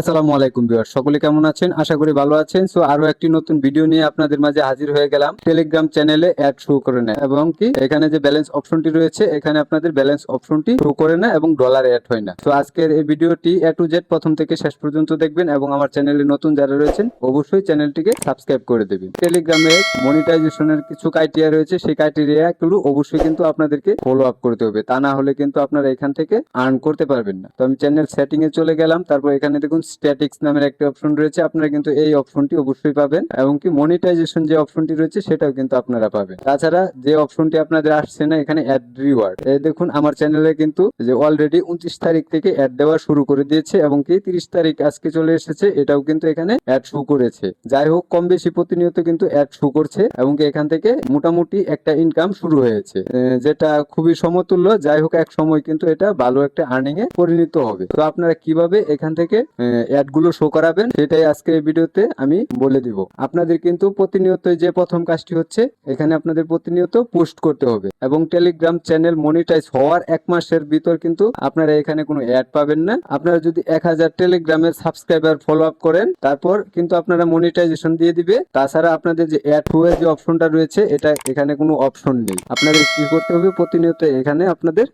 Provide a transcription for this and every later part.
আসসালামু আলাইকুম ভিউয়ার সকলে কেমন আছেন? আশা করি ভালো আছেন। সো আরও একটি নতুন ভিডিও নিয়ে আপনাদের মাঝে হাজির হয়ে গেলাম টেলিগ্রাম চ্যানেলে অ্যাড শো করে নেয়। এবং কি? এখানে যে ব্যালেন্স অপশনটি রয়েছে, এখানে আপনাদের ব্যালেন্স অপশনটি শো করে না এবং ডলার অ্যাড হয় না। তো আজকের এই ভিডিওটি এ টু জেড প্রথম থেকে শেষ পর্যন্ত দেখবেন এবং আমার চ্যানেলে নতুন যারা রয়েছেন, অবশ্যই চ্যানেলটিকে সাবস্ক্রাইব করে দেবেন। টেলিগ্রামে মনিটাইজেশনের কিছু ক্রাইটেরিয়া রয়েছে, সেই ক্রাইটেরিয়া গুলো অবশ্যই কিন্তু আপনাদেরকে ফলো আপ করতে হবে। তা না হলে কিন্তু আপনারা এখান থেকে আর্ন করতে পারবেন না। তো আমি চ্যানেল সেটিং এ চলে গেলাম, তারপর এখানে দেখুন স্ট্যাটিক্স নামের একটা অপশন রয়েছে, আপনারা কিন্তু এই অপশনটি অবশ্যই পাবেন। এবং কি মনিটাইজেশন যে অপশনটি রয়েছে, সেটাও কিন্তু আপনারা পাবেন। তাছাড়া যে অপশনটি আপনাদের আসছে না, এখানে অ্যাড রিওয়ার্ড দেখুন, আমার চ্যানেলে কিন্তু যে অলরেডি উনত্রিশ তারিখ থেকে অ্যাড দেওয়া শুরু করে দিয়েছে, এবং কি তিরিশ তারিখ আজকে চলে এসেছে, এটাও কিন্তু এখানে অ্যাড শো করেছে। যাই হোক, কম বেশি প্রতিনিয়ত কিন্তু অ্যাড শো করছে, এবং কি এখান থেকে মোটামুটি একটা ইনকাম শুরু হয়েছে। যেটা খুবই সমতুল্য। যাই হোক, এক সময় কিন্তু এটা ভালো একটা আর্নিং এ পরিণত হবে। তো আপনারা কীভাবে এখান থেকে অ্যাডগুলো শো করাবেন, সেটাই আজকে এই ভিডিওতে আমি বলে দিব। আপনাদের কিন্তু প্রতিনিয়ত যে প্রথম কাজটি হচ্ছে, এখানে আপনাদের প্রতিনিয়ত পোস্ট করতে হবে। এবং টেলিগ্রাম চ্যানেল মনিটাইজ হওয়ার এক মাসের ভিতর কিন্তু আপনারা এখানে কোনো অ্যাড পাবেন না। আপনারা যদি এক হাজার টেলিগ্রামের সাবস্ক্রাইবার ফলো আপ করেন, তারপর কিন্তু আপনারা মনিটাইজেশন দিয়ে দিবে। তাছাড়া আপনাদের যে অ্যাড হয়ে যে অপশনটা রয়েছে, এটা এখানে কোনো অপশন নেই। আপনাদের কি করতে হবে? প্রতিনিয়ত এখানে আপনাদের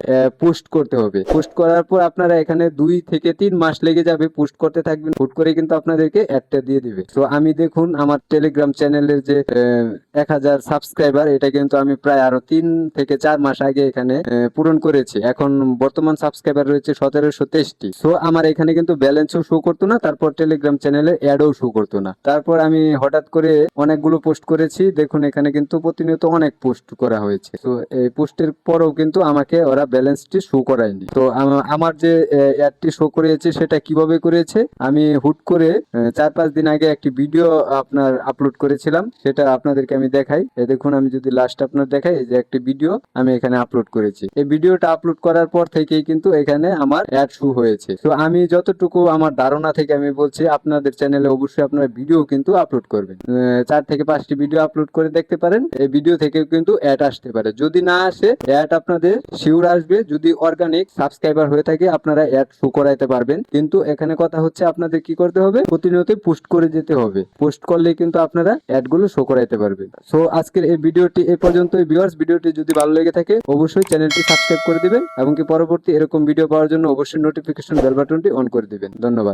পোস্ট করতে হবে। পোস্ট করার পর আপনারা এখানে দুই থেকে তিন মাস লেগে যাবে পোস্ট করতে থাকবেন, হুট করে কিন্তু আপনাদেরকে অ্যাডটা দিয়ে দিবে। তো আমি দেখুন, আমার টেলিগ্রাম চ্যানেলের যে এক হাজার সাবস্ক্রাইবার এটা কিন্তু আমি প্রায় আরও তিন থেকে চার মাস আগে এখানে পূরণ করেছি। এখন বর্তমান সাবস্ক্রাইবার রয়েছে সতেরোশো তেইশটি। সো আমার এখানে কিন্তু ব্যালেন্সও শো করতো না, তারপর টেলিগ্রাম চ্যানেলে অ্যাডও শো করতো না। তারপর আমি হঠাৎ করে অনেকগুলো পোস্ট করেছি। দেখুন, এখানে কিন্তু প্রতিনিয়ত অনেক পোস্ট করা হয়েছে। তো এই পোস্টের পরেও কিন্তু আমাকে ওরা ব্যালেন্সটি শো করায়নি। তো আমার যে অ্যাডটি শো করিয়েছে সেটা কীভাবে করেছে? আমি হুট করে চার পাঁচ দিন আগে একটি ভিডিও আপনার আপলোড করেছিলাম। সেটা আপনাদেরকে আমি দেখাই। দেখুন, আমি যদি লাস্ট আপনার দেখাই যে একটি ভিডিও আমি এখানে আপলোড করেছি। এই ভিডিওটা আপলোড করার পর থেকেই কিন্তু এখানে আমার অ্যাড শু হয়েছে। তো আমি যতটুকু আমার ধারণা থেকে আমি বলছি, আপনাদের চ্যানেলে অবশ্যই আপনারা ভিডিও কিন্তু আপলোড করবেন। চার থেকে পাঁচটি ভিডিও আপলোড করে দেখতে পারেন। এই ভিডিও থেকেও কিন্তু অ্যাড আসতে পারে। যদি না আসে অ্যাড আপনাদের শিওর আসবে। যদি অর্গানিক সাবস্ক্রাইবার হয়ে থাকে, আপনারা অ্যাড শো করাইতে পারবেন। কিন্তু এখানে কথা হচ্ছে আপনাদের কি করতে হবে? প্রতিনিয়ত পোস্ট করে যেতে হবে। পোস্ট করলে কিন্তু আপনারা অ্যাডগুলো শো করাইতে পারবেন। সো আজকের এই ভিডিওটি এ পর্যন্ত ভিউয়ার্স ভিডিওটি যদি ভালো লেগে থাকে, অবশ্যই চ্যানেলটি সাবস্ক্রাইব করে দিবেন এবং কি পরবর্তী এরকম ভিডিও পাওয়ার জন্য অবশ্যই নোটিফিকেশন বেল বাটনটি অন করে দিবেন। ধন্যবাদ।